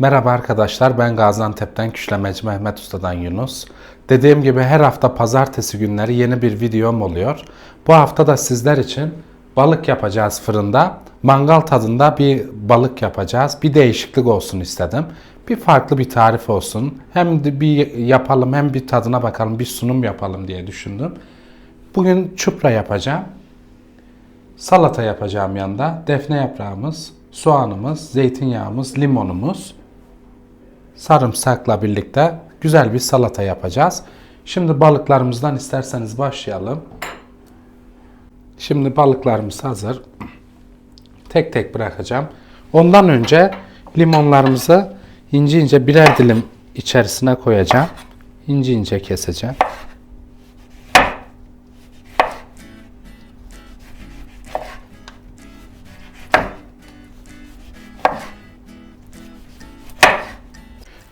Merhaba arkadaşlar ben Gaziantep'ten Küşlemeci Mehmet Usta'dan Yunus. Dediğim gibi her hafta pazartesi günleri yeni bir videom oluyor. Bu hafta da sizler için balık yapacağız fırında. Mangal tadında bir balık yapacağız. Bir değişiklik olsun istedim. Bir farklı bir tarif olsun. Hem de bir yapalım hem bir tadına bakalım bir sunum yapalım diye düşündüm. Bugün çupra yapacağım. Salata yapacağım yanında. Defne yaprağımız, soğanımız, zeytinyağımız, limonumuz, sarımsakla birlikte güzel bir salata yapacağız. Şimdi balıklarımızdan isterseniz başlayalım. Şimdi balıklarımız hazır. Tek tek bırakacağım. Ondan önce limonlarımızı ince ince birer dilim içerisine koyacağım. İnce ince keseceğim.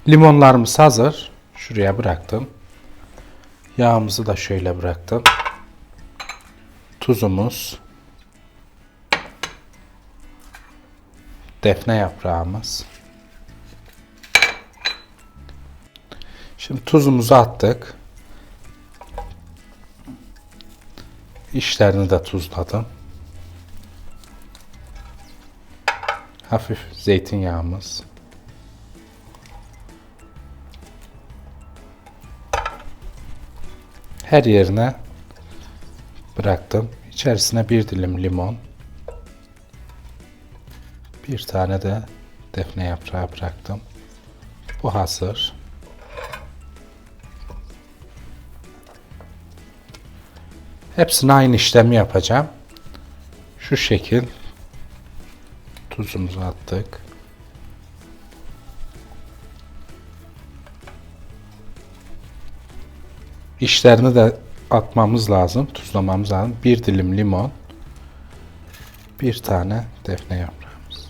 Limonlarımız hazır. Şuraya bıraktım. Yağımızı da şöyle bıraktım. Tuzumuz. Defne yaprağımız. Şimdi tuzumuzu attık. İşlerini de tuzladım. Hafif zeytinyağımız. Her yerine bıraktım. İçerisine bir dilim limon, bir tane de defne yaprağı bıraktım. Bu hazır. Hepsine aynı işlemi yapacağım. Şu şekil tuzumuzu attık. İşlerini de atmamız lazım, tuzlamamız lazım. Bir dilim limon, bir tane defne yaprağımız.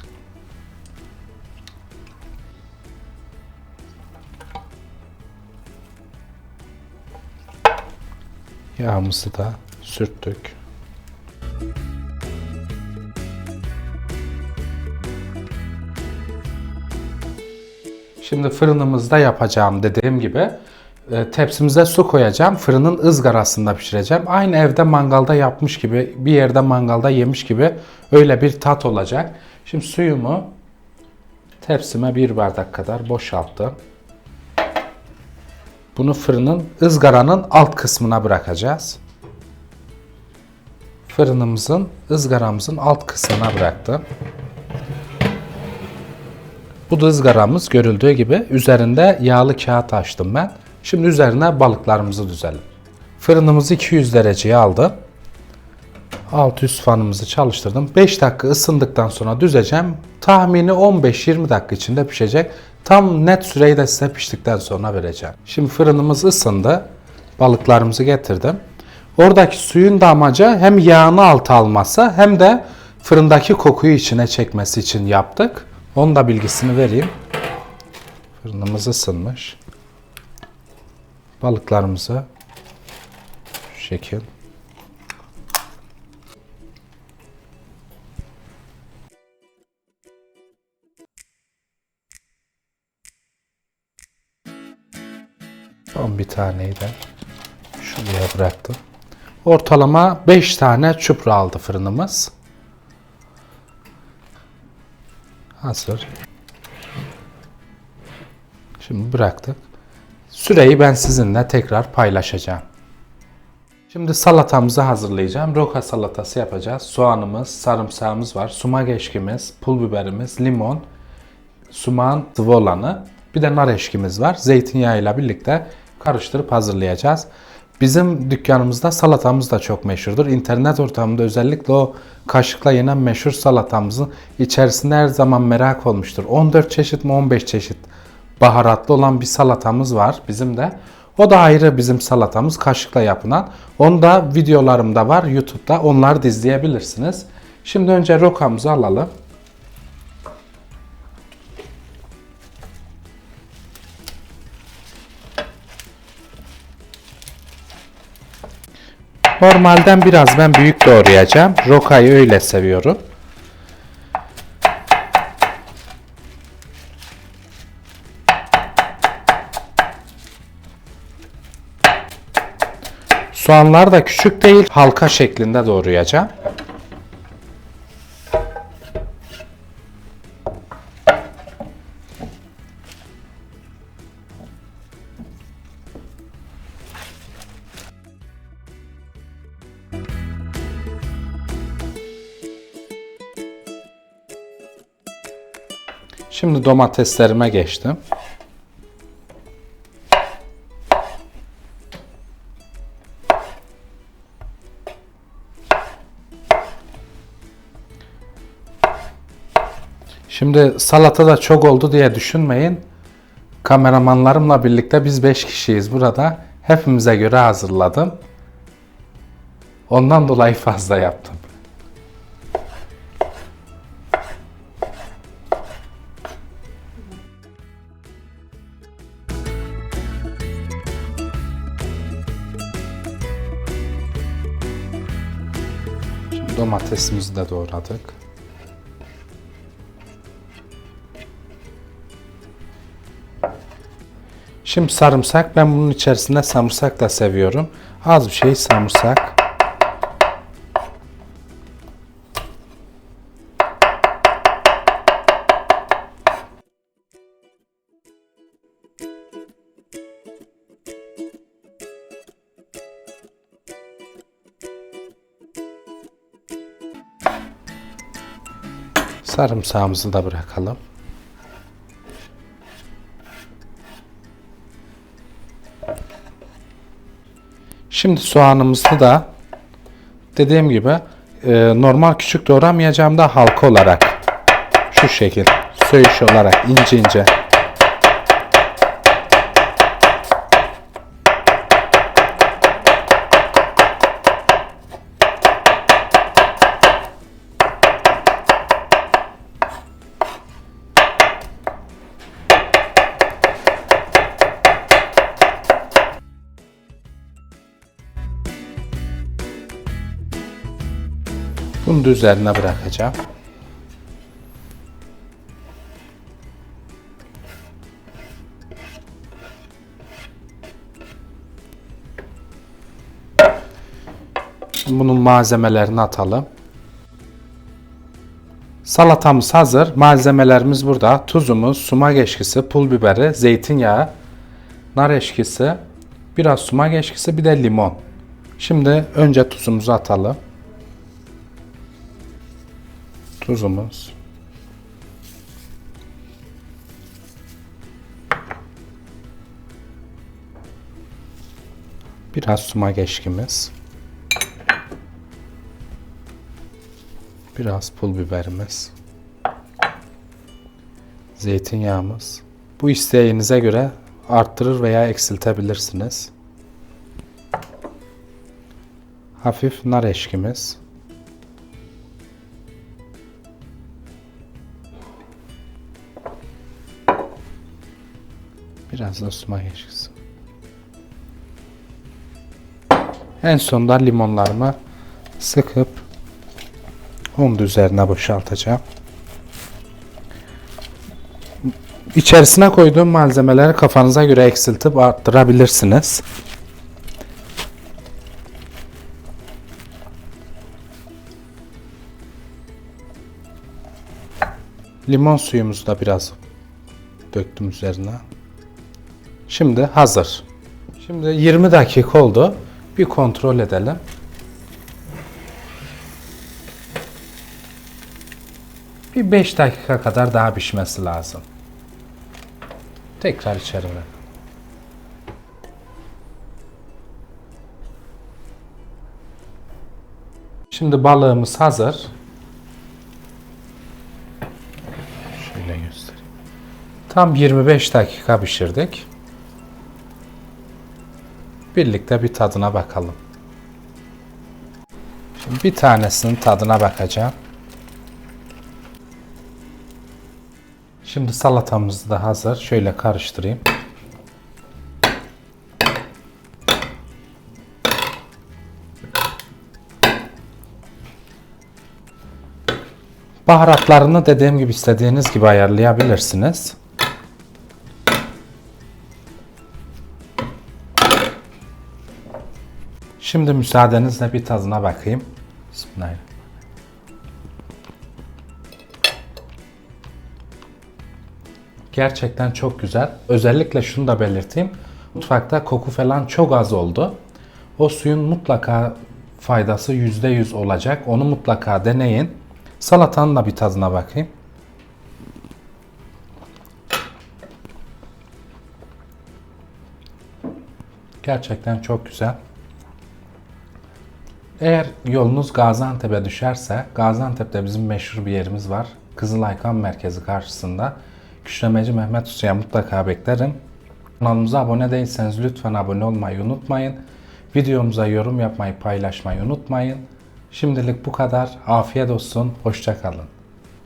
Yağımızı da sürttük. Şimdi fırınımızda yapacağım dediğim gibi tepsimize su koyacağım. Fırının ızgarasında pişireceğim. Aynı evde mangalda yapmış gibi, bir yerde mangalda yemiş gibi öyle bir tat olacak. Şimdi suyumu tepsime bir bardak kadar boşalttım. Bunu fırının ızgaranın alt kısmına bırakacağız. Fırınımızın ızgaramızın alt kısmına bıraktım. Bu da ızgaramız görüldüğü gibi üzerinde yağlı kağıt açtım ben. Şimdi üzerine balıklarımızı düzelim. Fırınımızı 200 dereceye aldım. Alt üst fanımızı çalıştırdım. 5 dakika ısındıktan sonra düzeceğim. Tahmini 15-20 dakika içinde pişecek. Tam net süreyi de size piştikten sonra vereceğim. Şimdi fırınımız ısındı. Balıklarımızı getirdim. Oradaki suyun da amacı hem yağını alta alması hem de fırındaki kokuyu içine çekmesi için yaptık. Onun da bilgisini vereyim. Fırınımız ısınmış. Balıklarımızı şu şekil Son bir taneyi de şuraya bıraktım. Ortalama 5 tane çupra aldı fırınımız. Hazır. Şimdi bıraktık. Süreyi ben sizinle tekrar paylaşacağım. Şimdi salatamızı hazırlayacağım. Roka salatası yapacağız. Soğanımız, sarımsağımız var. Sumak eşkimiz, pul biberimiz, limon, sumağın sıvı olanı, bir de nar eşkimiz var. Zeytinyağıyla birlikte karıştırıp hazırlayacağız. Bizim dükkanımızda salatamız da çok meşhurdur. İnternet ortamında özellikle o kaşıkla yenen meşhur salatamızın içerisinde her zaman merak olmuştur. 14 çeşit mi 15 çeşit baharatlı olan bir salatamız var bizim de. O da ayrı bizim salatamız kaşıkla yapılan. Onu da videolarımda var YouTube'da. Onları da izleyebilirsiniz. Şimdi önce rokamızı alalım. Normalden biraz ben büyük doğrayacağım. Rokayı öyle seviyorum. Soğanlar da küçük değil, halka şeklinde doğrayacağım. Şimdi domateslerime geçtim. Şimdi salata da çok oldu diye düşünmeyin. Kameramanlarımla birlikte biz 5 kişiyiz burada. Hepimize göre hazırladım. Ondan dolayı fazla yaptım. Şimdi domatesimizi de doğradık. Şimdi sarımsak. Ben bunun içerisinde sarımsak da seviyorum. Az bir şey sarımsak. Sarımsağımızı da bırakalım. Şimdi soğanımızı da dediğim gibi e, normal küçük doğramayacağım da halka olarak şu şekil söğüş olarak ince ince bunu da üzerine bırakacağım. Bunun malzemelerini atalım. Salatamız hazır. Malzemelerimiz burada. Tuzumuz, sumak eşkisi, pul biberi, zeytinyağı, nar eşkisi, biraz sumak eşkisi, bir de limon. Şimdi önce tuzumuzu atalım. Tuzumuz. Biraz sumak eşkimiz. Biraz pul biberimiz. Zeytinyağımız. Bu isteğinize göre arttırır veya eksiltebilirsiniz. Hafif nar eşkimiz. Biraz da sumak eşkisi. En sonunda limonlarımı sıkıp onun da üzerine boşaltacağım. İçerisine koyduğum malzemeleri kafanıza göre eksiltip arttırabilirsiniz. Limon suyumuzu da biraz döktüm üzerine. Şimdi hazır. Şimdi 20 dakika oldu. Bir kontrol edelim. Bir 5 dakika kadar daha pişmesi lazım. Tekrar içeri bırak. Şimdi balığımız hazır. Şöyle göstereyim. Tam 25 dakika pişirdik. Birlikte bir tadına bakalım. Şimdi bir tanesinin tadına bakacağım. Şimdi salatamız da hazır. Şöyle karıştırayım. Baharatlarını dediğim gibi istediğiniz gibi ayarlayabilirsiniz. Şimdi müsaadenizle bir tadına bakayım. Bismillahirrahmanirrahim. Gerçekten çok güzel. Özellikle şunu da belirteyim. Mutfakta koku falan çok az oldu. O suyun mutlaka faydası %100 olacak. Onu mutlaka deneyin. Salatanın da bir tadına bakayım. Gerçekten çok güzel. Eğer yolunuz Gaziantep'e düşerse, Gaziantep'te bizim meşhur bir yerimiz var. Kızılay Kan Merkezi karşısında. Küşlemeci Mehmet Usta'ya mutlaka beklerim. Kanalımıza abone değilseniz lütfen abone olmayı unutmayın. Videomuza yorum yapmayı, paylaşmayı unutmayın. Şimdilik bu kadar. Afiyet olsun. Hoşçakalın.